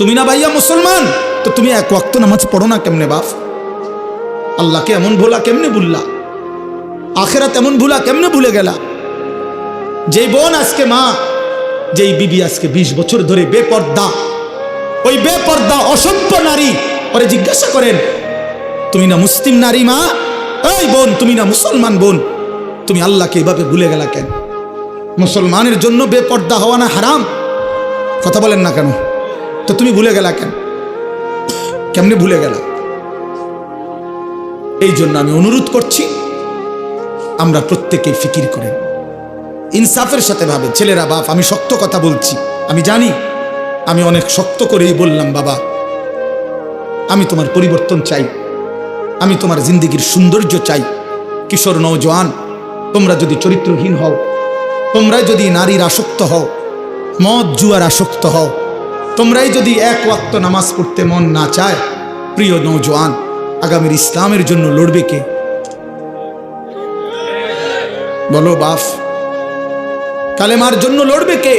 তুমি না ভাইয়া মুসলমান? তো তুমি এক ওয়াক্ত নামাজ পড়ো না কেমনে বাপ? আল্লাহকে এমন ভোলা কেমনে ভুললা? আখেরা তেমন ভুলা কেমনে ভুলে গেলা? যেই বোন আজকে মা, যেই বিবি আজকে ২০ বছর ধরে বেপর্দা। ওই বেপর্দা, অসভ্য নারী। ওরে জিজ্ঞাসা করেন, তুমি না মুসলিম নারী মা? এই বোন, তুমি না মুসলমান বোন? তুমি আল্লাহকে এভাবে ভুলে গেলা কেন? মুসলমানের জন্য বেপর্দা হওয়া না হারাম? কথা বলেন না কেন? তো তুমি ভুলে গেলা কেন? কেমনে ভুলে গেলা? এই জন্য আমি অনুরোধ করছি, আমরা প্রত্যেকেই ফিকির করেন। ইনসাফের সাথে ভাবে ছেলেরা বাপ, আমি শক্ত কথা বলছি। আমি জানি, আমি অনেক শক্ত করেই বললাম, বাবা, আমি তোমার পরিবর্তন চাই। আমি তোমার জিন্দগির সৌন্দর্য চাই। কিশোর নৌজওয়ান তোমরা যদি চরিত্রহীন হও, তোমরা যদি নারীর আসক্ত হও, মদ জুয়ার আসক্ত হও তোমরাই যদি এক ওয়াক্ত নামাজ পড়তে মন না চায়, প্রিয় নৌজওয়ান আগামীর ইসলামের জন্য লড়বে কে? বলো, বাফ, কালেমার জন্য লড়বে কে?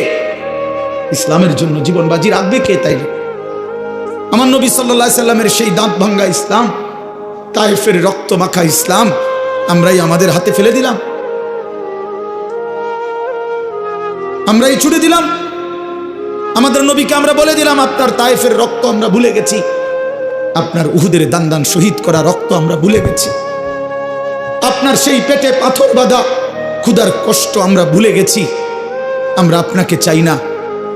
ইসলামের জন্য জীবন বাজি রাখবে কে তাই আমার নবী সাল্লাহ সাল্লামের সেই দাঁত ভাঙ্গা ইসলাম তাইফের রক্ত মাখা ইসলাম, আমরাই আমাদের হাতে ফেলে দিলাম। আমরাই ছুটে দিলাম। আমাদের নবীকে আমরা বলে দিলাম, আপনার তাইফের রক্ত আমরা ভুলে গেছি। আপনার উহুদের দান দান শহীদ করা রক্ত আমরা ভুলে গেছি। আপনার সেই পেটে পাথর বাঁধা ক্ষুদার কষ্ট আমরা ভুলে গেছি। আমরা আপনাকে চাই না।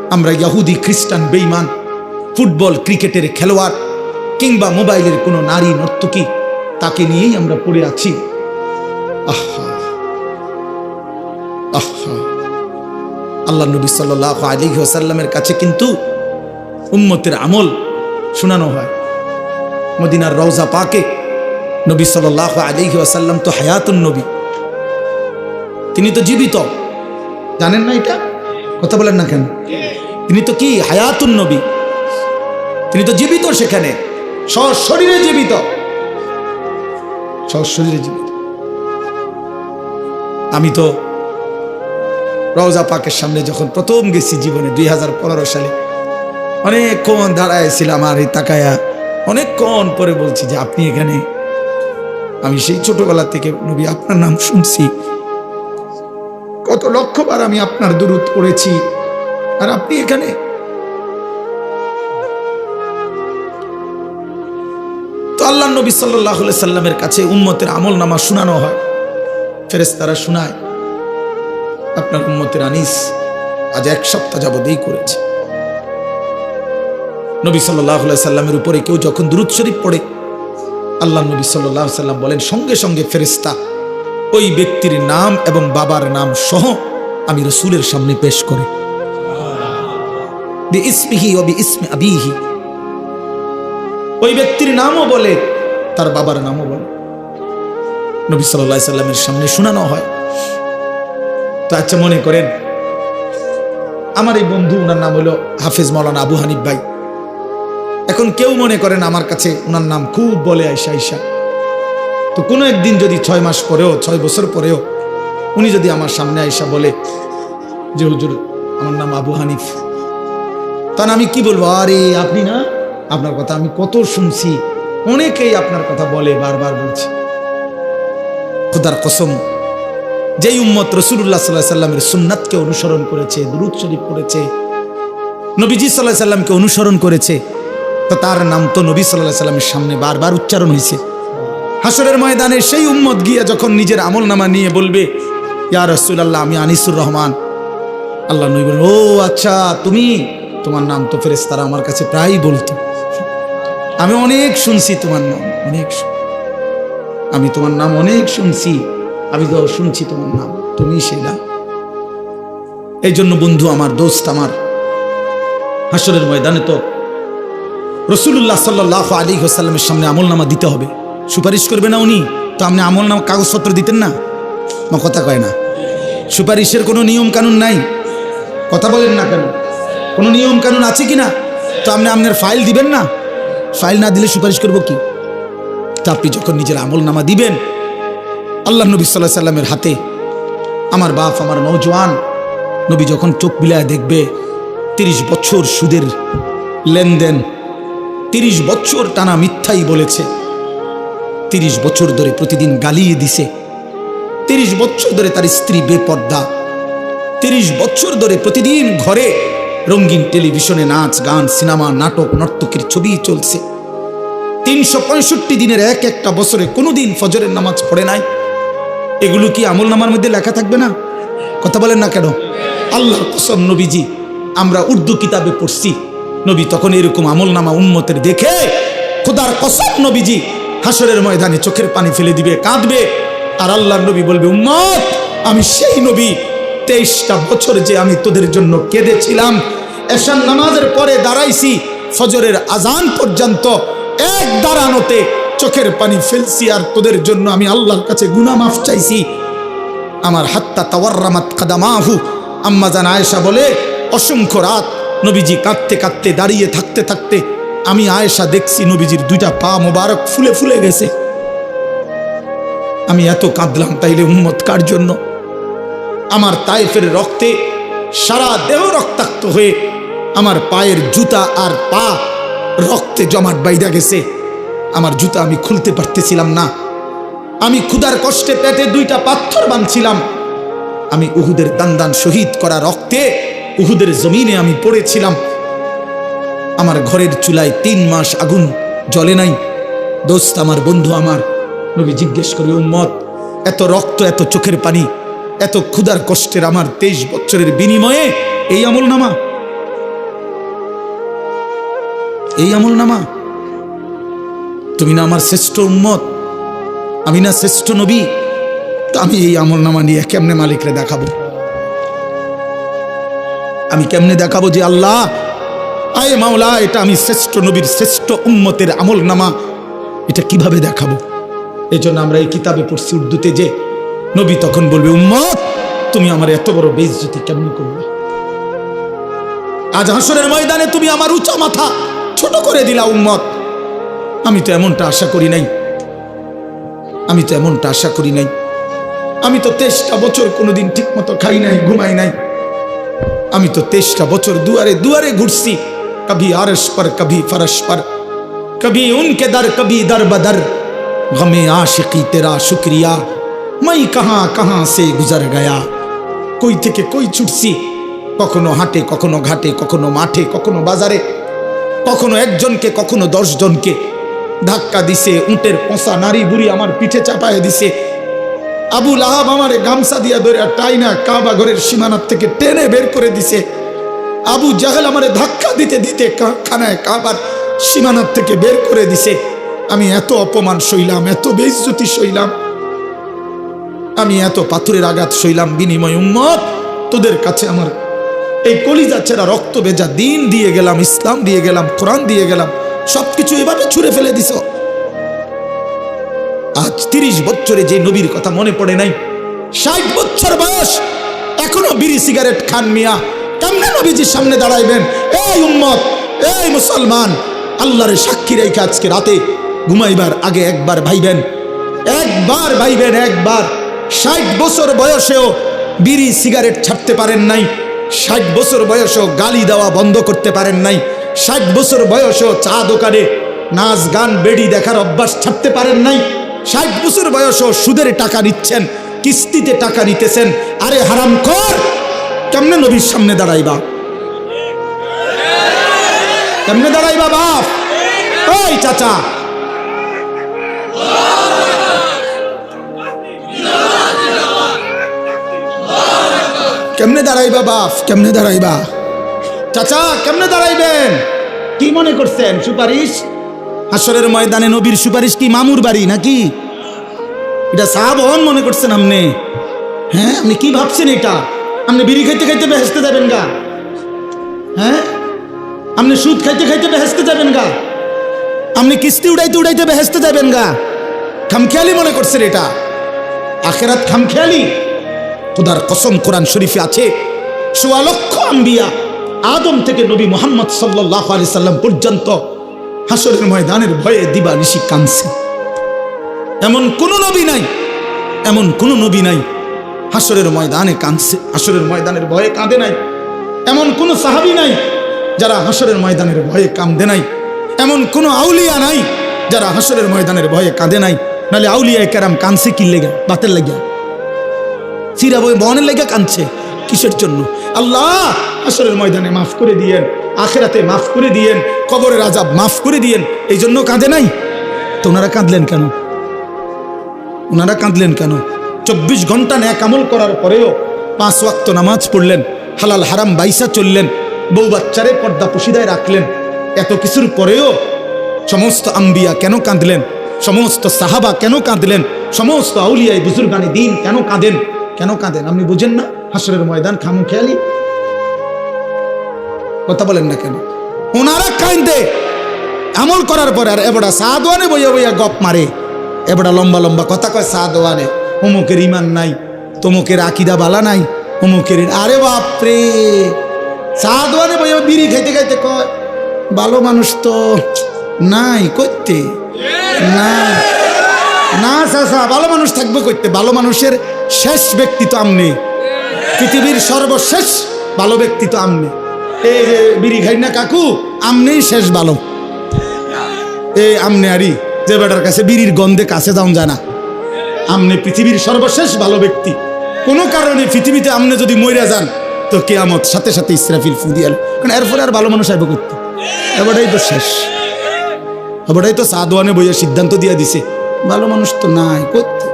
আমরা ইয়াহুদি, খ্রিস্টান বেইমান ফুটবল, ক্রিকেটের খেলোয়াড় কিংবা মোবাইলের কোনো নারী নর্তকী, তাকে নিয়েই আমরা পড়ে আছি। আহা। আহা। আল্লাহ নবী সাল্লাহ আলী ওসাল্লামের কাছে কিন্তু উম্মতের আমল শোনানো হয়। মদিনার রওজা পাকে নবী সাল্লাহ আলী ওসাল্লাম তো হায়াতুন নবী। তিনি তো জীবিত। জানেন না এটা? কথা বলেন না কেন? তিনি তো কি? হায়াতুন নবী। তিনি তো জীবিত সেখানে। শরীরে জীবিত। শরীরে জীবিত। আমি তো রওজা পাকের সামনে যখন প্রথম গেছি জীবনে দুই হাজার পনেরো সালে অনেকক্ষণ দাঁড়াইছিলাম আর এই তাকায়া অনেকক্ষণ পরে বলছি যে, আপনি এখানে? আমি সেই ছোটবেলা থেকে নবী আপনার নাম শুনছি। কত লক্ষবার আমি আপনার দূরত করেছি আর আপনি এখানে? তো আল্লাহ নবী সাল্লাহ সাল্লামের কাছে উম্মতের আমল নামা শোনানো হয়। ফেরেস্তারা শোনায় আপনার উম্মতের আনিস আজ এক সপ্তাহ যাবতেই করেছে। নবী সাল্লাহ সাল্লামের উপরে কেউ যখন দুরুদ শরীফ পড়ে, আল্লাহ নবী সাল্লাহ সাল্লাম বলেন, সঙ্গে সঙ্গে ফেরেস্তা ওই ব্যক্তির নাম এবং বাবার নাম সহ আমি রসুলের সামনে পেশ করে। ওই ব্যক্তির নামও বলে, তার বাবার নামও বলে। নবী সাল্লাহ সাল্লামের সামনে শোনানো হয়। তো আচ্ছা মনে করেন, আমার এই বন্ধু ওনার নাম হলো হাফিজ মৌলানা আবু হানিফ ভাই। এখন কেউ মনে করেন আমার কাছে ওনার নাম খুব বলে আইসা আইসা। তো কোনো একদিন যদি ছয় মাস পরেও, ছয় বছর পরেও উনি যদি আমার সামনে আইসা বলে যে, হুজুর, আমার নাম আবু হানিফ। তখন আমি কি বলব, আরে, আপনি না, আপনার কথা আমি কত শুনছি। অনেকেই আপনার কথা বলে, বারবার বলছি। খুদার কসম যেই উম্মত রসুল্লাহ সাল্লাহ সাল্লামের সুন্নাতকে অনুসরণ করেছে, দুরুদ শরীফ করেছে নবীজি সাল্লাহ সাল্লামকে অনুসরণ করেছে, তো তার নাম তো নবী সাল্লাহ সাল্লামের সামনে বারবার উচ্চারণ হয়েছে। হাসরের ময়দানে সেই উম্মত গিয়ে যখন নিজের আমল নামা নিয়ে বলবে, ইয়া রসুল আল্লাহ আমি আনিসুর রহমান। আল্লাহ নবী বলল ও আচ্ছা তুমি? তোমার নাম তো ফেরেস তারা আমার কাছে প্রায়ই বলতো। আমি অনেক শুনছি তোমার নাম, অনেক আমি তোমার নাম অনেক শুনছি। আমি তো শুনছি তোমার নাম, তুমি সেটা এই জন্য বন্ধু, আমার দোস্ত আমার হাসরের ময়দানে তো রসুল্লাহ সাল্লাহ আলী হোসাল্লামের সামনে আমল নামা দিতে হবে। সুপারিশ করবে না উনি? তো আপনি আমল নামা কাগজপত্র দিতেন না? মা কথা কয় না। সুপারিশের কোনো নিয়ম কানুন নাই? কথা বলেন না কেন? কোনো নিয়ম কানুন আছে কি না? তো আপনি আপনার ফাইল দিবেন না? ফাইল না দিলে সুপারিশ করব কি? তা আপনি যখন নিজের আমল নামা দিবেন আল্লাহ নবী সাল্লাহ সাল্লামের হাতে আমার বাপ, আমার নৌজওয়ান নবী যখন চোখ বিলায় দেখবে, তিরিশ বছর সুদের লেনদেন, তিরিশ বছর টানা মিথ্যাই বলেছে, তিরিশ বছর ধরে প্রতিদিন গালিয়ে দিছে, তিরিশ বছর ধরে তার স্ত্রী বেপর্দা, তিরিশ বছর ধরে প্রতিদিন ঘরে রঙিন টেলিভিশনে নাচ, গান, সিনেমা, নাটক, নর্তকীর ছবি চলছে। তিনশো পঁয়ষট্টি দিনের এক একটা বছরে কোনোদিন ফজরের নামাজ পড়ে নাই। এগুলো কি আমল নামার মধ্যে লেখা থাকবে না? কথা বলেন না কেন? আল্লাহ কসম নবীজি, আমরা উর্দু কিতাবে পড়ছি। নবী তখন এরকম আমল নামা উন্মতের দেখে খোদার কসম নবীজি হাসরের ময়দানে চোখের পানি ফেলে দিবে, কাঁদবে। আর আল্লাহর নবী বলবে, উম্মত, আমি সেই নবী। তেইশটা বছর যে আমি তোদের জন্য কেঁদেছিলাম এশান নামাজের পরে দাঁড়াইছি, ফজরের আজান পর্যন্ত এক দাঁড়ানোতে চোখের পানি ফেলছি আর তোদের জন্য আমি আল্লাহর কাছে গুনা মাফ চাইছি। আমার হাত্তা তাওয়ার্রামাত কাদামাহু। আম্মা জান আয়েশা বলে, অসংখ্য রাত নবীজি কাঁদতে কাঁদতে দাঁড়িয়ে থাকতে থাকতে আমি আয়েশা দেখছি নবীজির দুইটা পা মোবারক ফুলে ফুলে গেছে। আমি এত কাঁদলাম তাইলে উম্মত কার জন্য? আমার তাইফের রক্তে সারা দেহ রক্তাক্ত হয়ে আমার পায়ের জুতা আর পা রক্তে জমাট বাইদা গেছে। আমার জুতা আমি খুলতে পারতেছিলাম না। আমি ক্ষুধার কষ্টে পেটে দুইটা পাথর বাঁধছিলাম। আমি উহুদের দান শহীদ করা রক্তে উহুদের জমিনে আমি পড়েছিলাম। আমার ঘরের চুলায় তিন মাস আগুন জ্বলে নাই। দোস্ত আমার বন্ধু আমার, নবী জিজ্ঞেস করে, উম্মত, এত রক্ত, এত চোখের পানি, এত ক্ষুধার কষ্টের আমার তেইশ বছরের বিনিময়ে এই আমল নামা এই আমল নামা তুমি না আমার শ্রেষ্ঠ উম্মত, আমি না শ্রেষ্ঠ নবী, তো আমি এই আমল নামা নিয়ে কেমনে মালিকরে দেখাবো? আমি কেমনে দেখাবো যে আল্লাহ, আয়ে মাওলা, এটা আমি শ্রেষ্ঠ নবীর শ্রেষ্ঠ উম্মতের আমল নামা, এটা কীভাবে দেখাবো? এই জন্য আমরা এই কিতাবে পড়ছি উর্দুতে যে, নবী তখন বলবে, উম্মত, তুমি আমার এত বড় বেইজ্জতি কেমনি করবে আজ হাসরের ময়দানে তুমি আমার উঁচা মাথা ছোট করে দিলা, উম্মত। আমি তো এমনটা আশা করি নাই। আমি তো এমনটা আশা করি নাই। আমি তো তেইশটা বছর কোনোদিন ঠিক মতো খাই নাই, ঘুমাই নাই। আমি তো তেইশটা বছর দুয়ারে দুয়ারে ঘুরছি। কবি আরস পর, কবি ফরস পর, কবি উনকে দর, কবি দর বদর। গমে আশিকি তেরা শুক্রিয়া। মই কাহা কাহা সে গুজর গয়া। কই থেকে কই ছুটছি? কখনো হাটে, কখনো ঘাটে, কখনো মাঠে, কখনো বাজারে, কখনো একজনকে, কখনো দশজনকে। ধাক্কা দিছে, উটের পোষা নারী বুড়ি আমার পিঠে চাপায় দিছে। আবুল আহাব আমার গামছা দিয়া ধরে টাইনা কাবা ঘরের সীমানার থেকে টেনে বের করে দিছে। আবু জাহেল আমারে ধাক্কা দিতে দিতে খানায় কাবার সীমানার থেকে বের করে দিছে। আমি এত অপমান সইলাম, এত বেইজ্জতি সইলাম। আমি এত পাথরের আঘাত সইলাম বিনিময় উম্মত। তোদের কাছে আমার এই কলিজা ছেড়া রক্ত ভেজা দিন দিয়ে গেলাম, ইসলাম দিয়ে গেলাম, কোরআন দিয়ে গেলাম। সবকিছু এভাবে ছুঁড়ে ফেলে দিছ। আজ তিরিশ বছরে যে নবীর কথা মনে পড়ে নাই, ষাট বছর বয়স, এখনও বিড়ি সিগারেট খান মিয়া। কেমনে নবীজির সামনে দাঁড়াইবেন? এই উম্মত, এই মুসলমান, আল্লাহরে সাক্ষী রেখে আজকে রাতে ঘুমাইবার আগে একবার ভাইবেন একবার ভাইবেন, একবার। ষাট বছর বয়সেও বিড়ি সিগারেট ছাড়তে পারেন নাই, ষাট বছর বয়সেও গালি দেওয়া বন্ধ করতে পারেন নাই। ষাট বছর বয়সেও চা দোকানে নাচ গান, বেড়ি দেখার অভ্যাস ছাড়তে পারেন নাই। ষাট বছর বয়সেও সুদের টাকা নিচ্ছেন, কিস্তিতে টাকা নিতেছেন। আরে হারাম কর! কেমনে নবীর সামনে দাঁড়াইবা? কেমনে দাঁড়াইবা বাপ? ওই চাচা। কেমনে দাঁড়াইবা বাপ? কেমনে দাঁড়াইবা? চাচা কেমনে দাঁড়াইবেন? কি মনে করছেন সুপারিশ? হাসরের ময়দানে নবীর সুপারিশ কি মামুর বাড়ি নাকি? এটা সাহাবহন মনে করছেন আপনি। হ্যাঁ আপনি কি ভাবছেন এটা? আপনি বিড়ি খাইতে খাইতে বেহেসতে যাবেন গা। হ্যাঁ? আপনি সুদ খাইতে খাইতে বেহেসতে যাবেন গা। আপনি কিস্তি উড়াইতে উড়াইতে বেহেসতে যাবেন গা। খামখেয়ালি মনে করছেন এটা? আখেরাত খামখেয়ালি? খোদার কসম কোরআন শরীফে আছে সোয়া লক্ষ আম্বিয়া। আদম থেকে নবী মোহাম্মদ সাল্লাহ আলি সাল্লাম পর্যন্ত হাসরের ময়দানের ভয়ে দিবা ঋষি কাঁদছে। এমন কোন নবী নাই, এমন কোন নবী নাই হাসরের ময়দানে কাঁদছে, হাসরের ময়দানের ভয়ে কাঁদে নাই। এমন কোন সাহাবি নাই যারা হাসরের ময়দানের ভয়ে কামদে নাই। এমন কোনো আউলিয়া নাই যারা হাসরের ময়দানের ভয়ে কাঁদে নাই। নাহলে আউলিয়ায় কেরাম কানছে কি লেগে? বাতের লেগে। চিরা বই বনের লেগে কাঁদছে। কিসের জন্য? আল্লাহ! হাসরের ময়দানে মাফ করে দিয়েন, আখেরাতে মাফ করে দিয়েন, কবরের আজাব মাফ করে দিয়েন এই জন্য কাঁদে নাই? তো ওনারা কাঁদলেন কেন? ওনারা কাঁদলেন কেন? চব্বিশ ঘণ্টা ন্যাক আমল করার পরেও পাঁচ ওয়াক্ত নামাজ পড়লেন, হালাল হারাম বাইসা চললেন, বউ বাচ্চারে পর্দা পুশিদায় রাখলেন, এত কিছুর পরেও সমস্ত আম্বিয়া কেন কাঁদলেন? সমস্ত সাহাবা কেন কাঁদলেন? সমস্ত আউলিয়ায় বুজুর্গানি দিন কেন কাঁদেন? কেন কাঁদেন? আপনি বুঝেন না? হাসরের ময়দান খামু খেয়ালি কথা বলেন না কেন? ওনারা কাঁদে আমল করার পরে আর এবড়া সাদওয়ানে বইয়া বইয়া গপ মারে। এবড়া লম্বা লম্বা কথা কয় সাদওয়ানে অমুকের ইমান নাই, তমুকের আকিদা বালা নাই অমুকের আরে বাপরে! সাদওয়ানে বইয়া বিড়ি খাইতে খাইতে কয়, ভালো মানুষ তো নাই করতে না না চাচা, ভালো মানুষ থাকবে করতে ভালো মানুষের শেষ ব্যক্তি তো আমনে। পৃথিবীর সর্বশেষ ভালো ব্যক্তি তো আমনে। এই যে বিড়ি খাই না কাকু, আমনেই শেষ ভালো এই আমনে আরি যে বেটার কাছে বিড়ির গন্ধে কাছে যাওন যায় না। আমনে পৃথিবীর সর্বশেষ ভালো ব্যক্তি। কোনো কারণে পৃথিবীতে আমনে যদি মইরা যান, তো কেয়ামত সাথে সাথে ইসরাফিল ফু দিয়ে কারণ এরপরে আর ভালো মানুষ আইব করতে। এবারটাই তো শেষ। এবারটাই তো সাদওয়ানে বইয়া সিদ্ধান্ত দিয়ে দিছে। ভালো মানুষ তো নাই করতে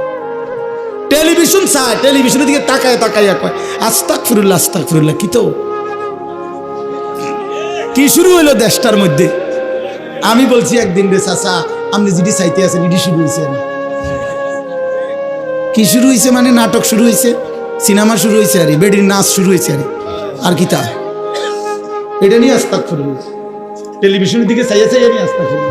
টেলিভিশন চায়, টেলিভিশনের দিকে তাকায়, তাকাইয়া কয় আস্তাক ফিরুল্লাহ আস্তাক ফিরুল্লাহ কি তো? কি শুরু হইল দেশটার মধ্যে? আমি বলছি একদিন রে চাচা, আপনি যেটি চাইতে আছেন, এটি শুরু হয়েছে। কি শুরু হয়েছে মানে নাটক শুরু হয়েছে সিনেমা শুরু হয়েছে আরে, বেডির নাচ শুরু হয়েছে আরে। আর কি তা? এটা নিয়ে আস্তাক শুরু হয়েছে টেলিভিশনের দিকে চাইয়া চাইয়া নিয়ে আস্তাক শুরু।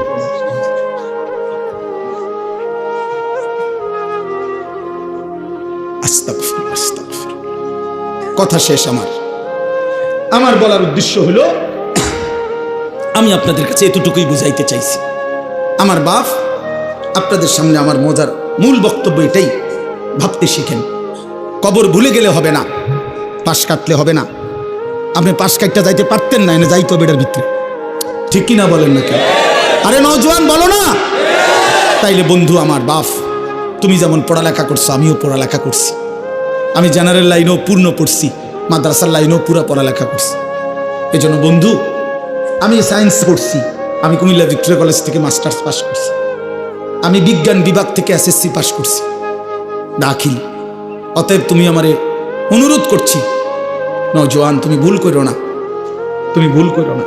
কথা শেষ আমার। আমার বলার উদ্দেশ্য হলো আমি আপনাদের কাছে এতটুকুই বুঝাইতে চাইছি। আমার বাপ আপনাদের সামনে আমার মজার মূল বক্তব্য এটাই, ভাবতে শিখেন। কবর ভুলে গেলে হবে না, পাশ কাটলে হবে না। আপনি পাশ কাটতে যাইতে পারতেন না, এনে যাইতো বেটার ভিতরে। ঠিক কিনা বলেন না কেন আরে নজওয়ান বলো না। তাইলে বন্ধু, আমার বাপ, তুমি যেমন পড়ালেখা করছ, আমিও পড়ালেখা করছি। আমি জেনারেল লাইনেও পূর্ণ পড়ছি, মাদ্রাসার লাইনেও পুরা পড়ালেখা করছি। এজন্য বন্ধু আমি সায়েন্স পড়ছি, আমি কুমিল্লা ভিক্টোরিয়া কলেজ থেকে মাস্টার্স পাস করছি, আমি বিজ্ঞান বিভাগ থেকে এসএসসি পাস করছি। দাখিল। অতএব তুমি আমারে অনুরোধ করছি নজওয়ান তুমি ভুল করো না। তুমি ভুল করো না।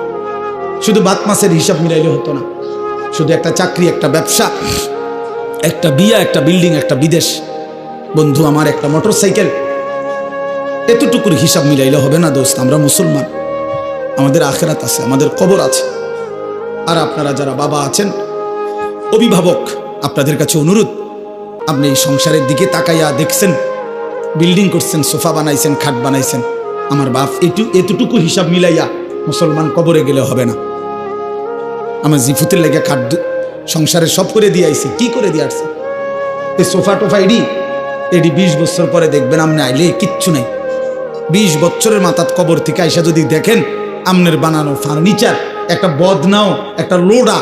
শুধু বাত মাসের হিসাব মিলাইলে হতো না। শুধু একটা চাকরি, একটা ব্যবসা, একটা বিয়া, একটা বিল্ডিং একটা বিদেশ। বন্ধু, আমার একটা মোটর সাইকেল এতটুকুর হিসাব মিলাইলে হবে না দোস্ত, আমরা মুসলমান। আমাদের আখেরাত আছে, আমাদের কবর আছে। আর আপনারা যারা বাবা আছেন, অভিভাবক, আপনাদের কাছে অনুরোধ, আপনি সংসারের দিকে তাকাইয়া দেখছেন, বিল্ডিং করছেন, সোফা বানাইছেন, খাট বানাইছেন, আমার বাপ এটু, এতটুকু হিসাব মিলাইয়া মুসলমান কবরে গেলে হবে না। আমার জিফুতের লেগে খাট সংসারে সব করে দিয়ে আইছি, কি করে দিয়ে আসছে? এই সোফা টোফা এডি এডি বিশ বছর পরে দেখবেন আপনি আইলে কিচ্ছু নাই। বিশ বছরের মাথাত কবর থেকে আইসা যদি দেখেন আমনের বানানো ফার্নিচার, একটা বদনাও, একটা লোডা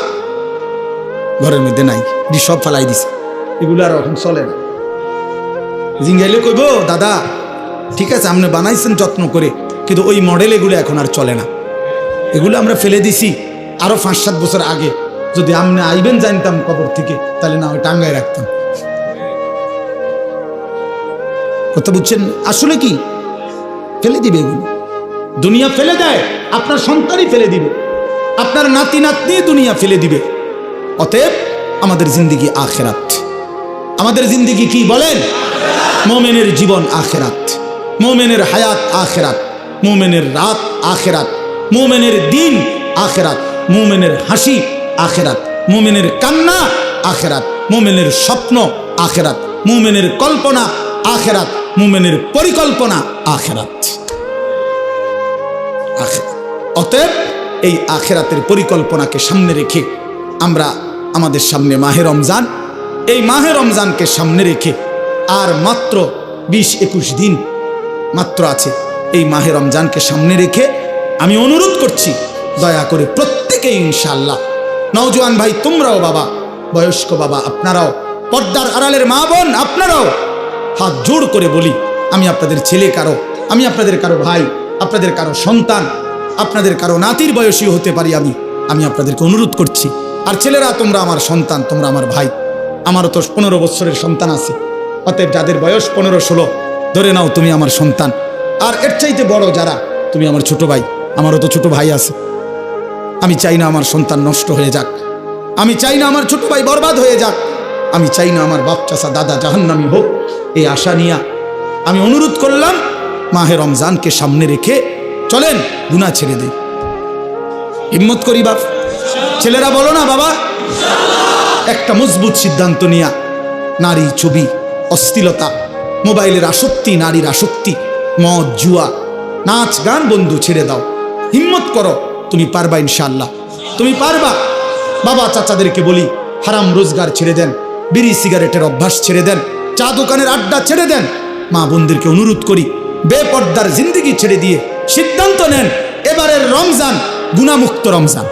ঘরের মধ্যে নাই এটি সব ফালাই দিছে। এগুলো আর এখন চলে না। জিঙ্গাইলে কইব, দাদা, ঠিক আছে আপনি বানাইছেন যত্ন করে, কিন্তু ওই মডেল এগুলো এখন আর চলে না। এগুলো আমরা ফেলে দিছি আরও পাঁচ সাত বছর আগে। যদি আপনি আইবেন জানতাম কবর থেকে, তাহলে না ওই টাঙ্গায় রাখতাম। কথা বুঝছেন? আসলে কি? ফেলে দিবে এগুলো। দুনিয়া ফেলে দেয়, আপনার সন্তানই ফেলে দিবে। আপনার নাতি নাতনি দুনিয়া ফেলে দিবে। অতএব আমাদের জিন্দিগি আখেরাত। আমাদের জিন্দিগি কি বলেন? মোমেনের জীবন আখেরাত। মোমেনের হায়াত আখেরাত। মোমেনের রাত আখেরাত। মোমেনের দিন আখেরাত। মোমেনের হাসি আখেরাত। মোমেনের কান্না আখেরাত। মোমেনের স্বপ্ন আখেরাত। মোমেনের কল্পনা আখেরাত। মোমেনের পরিকল্পনা আখেরাত। অতএব এই আখেরাতের পরিকল্পনাকে সামনে রেখে আমরা আমাদের সামনে মাহে রমজান, এই মাহে রমজানকে সামনে রেখে আর মাত্র বিশ একুশ দিন মাত্র আছে এই মাহে রমজানকে সামনে রেখে আমি অনুরোধ করছি, দয়া করে প্রত্যেকে ইনশাল্লাহ নওজোয়ান ভাই, তোমরাও বাবা, বয়স্ক বাবা, আপনারাও, পর্দার আড়ালের মা বোন, আপনারাও, হাত জোড় করে বলি, আমি আপনাদের ছেলে কারও, আমি আপনাদের কারও ভাই আপনাদের কারও সন্তান, আপনাদের কারও নাতির বয়সী হতে পারি আমি আমি আপনাদেরকে অনুরোধ করছি। আর ছেলেরা, তোমরা আমার সন্তান, তোমরা আমার ভাই। আমারও তো পনেরো বছরের সন্তান আছে। অতএব যাদের বয়স পনেরো, ষোলো, ধরে নাও তুমি আমার সন্তান। আর এর চাইতে বড় যারা, তুমি আমার ছোট ভাই, আমারও তো ছোট ভাই আছে। আমি চাই না আমার সন্তান নষ্ট হয়ে যাক। আমি চাই না আমার ছোট ভাই বরবাদ হয়ে যাক। আমি চাই না আমার বাপ চাষা দাদা জাহান্নামি হোক, এই আশা নিয়া আমি অনুরোধ করলাম মাহে রমজানকে সামনে রেখে চলেন গুনা ছেড়ে দেই। হিম্মত করি বাপ। ছেলেরা বলো না বাবা। একটা মজবুত সিদ্ধান্ত নিয়া। নারী ছবি অস্থিলতা মোবাইলের আসক্তি, নারীর আসক্তি, মদ, জুয়া, নাচ, গান বন্ধু ছেড়ে দাও। হিম্মত করো, তুমি পারবা ইনশাল্লাহ তুমি পারবা। বাবা চাচাদেরকে বলি, হারাম রোজগার ছেড়ে দেন, বিড়ি, সিগারেটের অভ্যাস ছেড়ে দেন, চা দোকানের আড্ডা ছেড়ে দেন। মা বোনদেরকে অনুরোধ করি বেপর্দার জিন্দিগি ছেড়ে দিয়ে সিদ্ধান্ত নেন, এবারের রমজান গুণামুক্ত রমজান।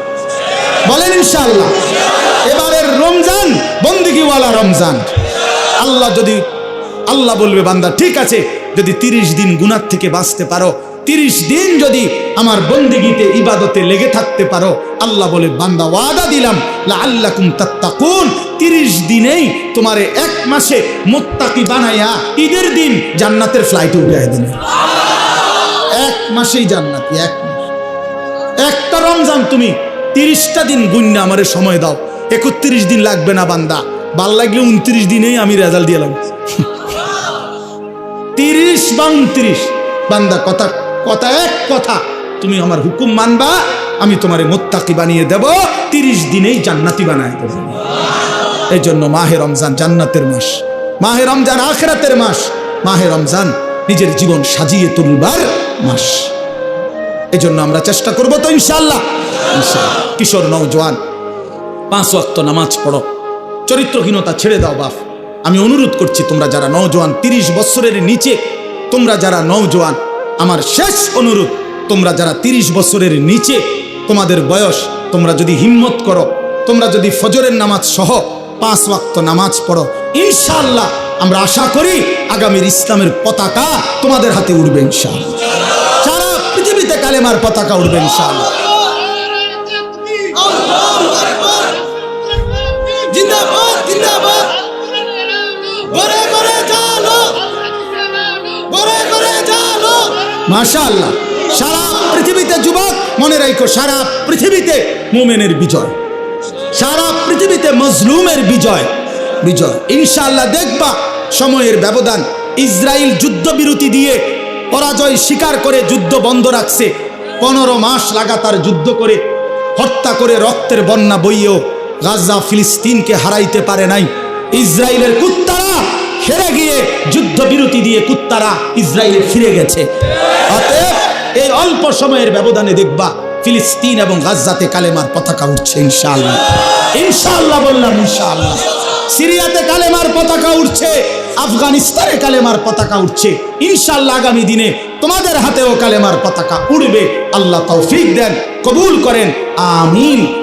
বলেন ইনশাআল্লাহ, এবারের রমজান বন্দিগিওয়ালা রমজান। আল্লাহ যদি, আল্লাহ বলবে, বান্দা, ঠিক আছে যদি তিরিশ দিন গুনার থেকে বাঁচতে পারো, তিরিশ দিন যদি আমার বন্দিগিতে ইবাদতে লেগে থাকতে পারো, আল্লাহ বলে, বান্দা, ওয়াদা দিলাম আল্লাহ কুম তাত্তাকুন। তিরিশ দিনেই তোমারে এক মাসে মোত্তাকি বানাইয়া ঈদের দিন জান্নাতের ফ্লাইটে উঠে দিন এক মাসেই জান্নাতি, এক মাস। একটা রমজান তুমি তিরিশটা দিন গুন্না আমারে সময় দাও। একত্রিশ দিন লাগবে না বান্দা। ভালো লাগলে উনত্রিশ দিনেই আমি রেজাল্ট দিলাম তিরিশ বা উনত্রিশ বান্দা, কথা কথা এক কথা। তুমি আমার হুকুম মানবা, আমি তোমারে মোত্তাকি বানিয়ে দেব, তিরিশ দিনেই জান্নাতি বানায় দেব। এই জন্য মাহে রমজান জান্নাতের মাস, মাহে রমজান আখরাতের মাস, মাহে রমজান নিজের জীবন সাজিয়ে তুলবার মাস। এই জন্য আমরা চেষ্টা করব তো ইনশাল্লাহ কিশোর নৌজওয়ান পাঁচ ওয়াক্ত নামাজ পড়ো, চরিত্রহীনতা ছেড়ে দাও বাপ। আমি অনুরোধ করছি তোমরা যারা নওজোয়ান, তিরিশ বছরের নিচে, তোমরা যারা নওজোয়ান, আমার শেষ অনুরোধ, তোমরা যারা তিরিশ বছরের নিচে, তোমাদের বয়স, তোমরা যদি হিম্মত করো, তোমরা যদি ফজরের নামাজ সহ পাঁচ ওয়াক্ত নামাজ পড়ো ইনশাল্লাহ আমরা আশা করি আগামীর ইসলামের পতাকা তোমাদের হাতে উঠবে ইনশাআল্লাহ। সারা পৃথিবীতে কালেমার পতাকা উঠবে ইনশাআল্লাহ। মাশাআল্লাহ। সারা পৃথিবীতে যুবক, মনে রাখো সারা পৃথিবীতে মোমেনের বিজয়। সারা পৃথিবীতে মজলুমের বিজয়। বিজয়। ইনশাআল্লাহ দেখবা সময়ের ব্যবধান। ইসরায়েল যুদ্ধবিরতি দিয়ে পরাজয় স্বীকার করে যুদ্ধ বন্ধ রাখছে। পনেরো মাস লাগাতার যুদ্ধ করে হত্যা করে রক্তের বন্যা বইয়েও গাজা, ফিলিস্তিনকে হারাইতে পারে নাই। ইসরায়েলের কুত্তারা হেরে গিয়ে যুদ্ধবিরতি দিয়ে কুত্তারা ইসরায়েলে ফিরে গেছে। অতএব এই অল্প সময়ের ব্যবধানে দেখবা ফিলিস্তিন এবং গাজাতে কালেমার পতাকা উঠছে, ইনশাআল্লাহ। ইনশাআল্লাহ বললাম, ইনশাআল্লাহ। সিরিয়াতে কালেমার পতাকা উঠছে, আফগানিস্তানে কালেমার পতাকা উঠছে। ইনশাআল্লাহ আগামী দিনে তোমাদের হাতেও কালেমার পতাকা উড়বে। আল্লাহ তৌফিক দেন, কবুল করেন, আমিন।